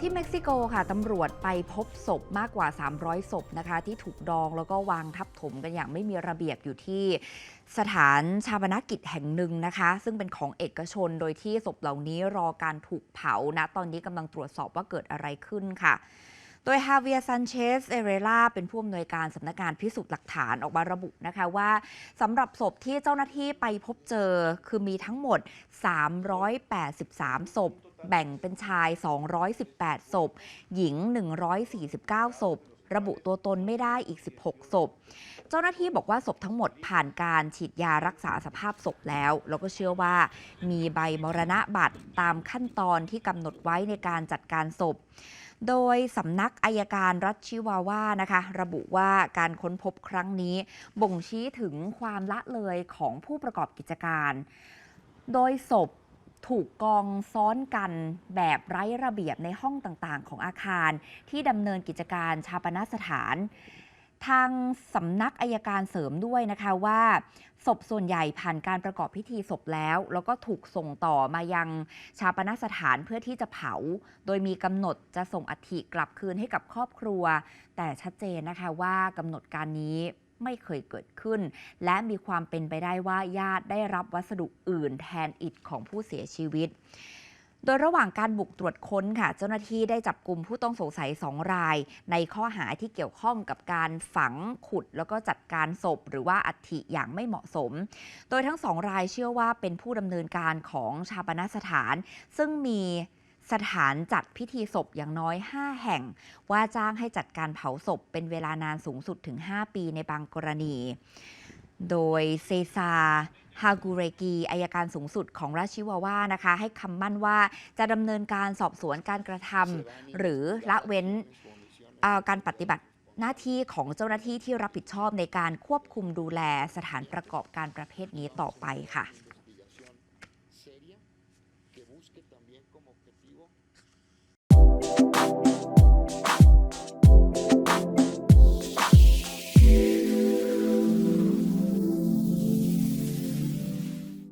ที่เม็กซิโกค่ะตำรวจไปพบศพมากกว่า 300 ศพนะคะ ที่ถูกดองแล้วก็วางทับถมกันอย่างไม่มีระเบียบอยู่ที่สถานชาปนกิจแห่งหนึ่งนะคะ ซึ่งเป็นของเอกชนโดยที่ศพเหล่านี้รอการถูกเผานะ ตอนนี้กำลังตรวจสอบว่าเกิดอะไรขึ้นค่ะโดยฮาเวียซันเชสเอเรล่าเป็นผู้อำนวยการสำนักงานพิสูจน์หลักฐานออกมาระบุนะคะว่าสำหรับศพที่เจ้าหน้าที่ไปพบเจอคือมีทั้งหมด 383 ศพ แบ่งเป็นชาย 218 ศพ หญิง 149 ศพ ระบุตัวตนไม่ได้อีก 16 ศพ เจ้าหน้าที่บอกว่าศพทั้งหมดผ่านการฉีดยารักษาสภาพศพแล้ว แล้วก็เชื่อว่ามีใบมรณะบัตรตามขั้นตอนที่กำหนดไว้ในการจัดการศพโดยสำนักอายการรัฐชิวาว่านะคะ ระบุว่าการค้นพบครั้งนี้ บ่งชี้ถึงความละเลยของผู้ประกอบกิจการ โดยศพ ถูกกองซ้อนกันแบบไร้ระเบียบในห้องต่างๆ ของอาคาร ที่ดำเนินกิจการชาปนสถาน ทางสำนักอายการเสริมด้วยนะคะว่าศพส่วนใหญ่ผ่านการประกอบพิธีศพแล้ว แล้วก็ถูกส่งต่อมายังชาปนสถานเพื่อที่จะเผา โดยมีกำหนดจะส่งอัฐิกลับคืนให้กับครอบครัว แต่ชัดเจนนะคะว่ากำหนดการนี้ ไม่เคยเกิดขึ้น และมีความเป็นไปได้ว่าญาติได้รับวัสดุอื่นแทนอิฐของผู้เสียชีวิตโดยระหว่างการบุกตรวจค้นค่ะ เจ้าหน้าที่ได้จับกลุ่มผู้ต้องสงสัย 2 ราย ในข้อหาที่เกี่ยวข้องกับการฝังขุด แล้วก็จัดการศพ หรือว่าอัฐิอย่างไม่เหมาะสม โดยทั้งสองรายเชื่อว่าเป็นผู้ดำเนินการของชาปนสถาน ซึ่งมี สถานจัดพิธีศพอย่างน้อย 5 แห่ง ว่าจ้างให้จัดการเผาศพเป็นเวลานานสูงสุดถึง 5 ปีในบางกรณี โดยเซซาฮากูเรกีอายการสูงสุดของราชชิวาว่านะคะ ให้คำมั่นว่าจะดำเนินการสอบสวนการกระทำหรือละเว้นการปฏิบัติหน้าที่ของเจ้าหน้าที่ที่รับผิดชอบในการควบคุมดูแลสถานประกอบการประเภทนี้ต่อไปค่ะ que busque también como objetivo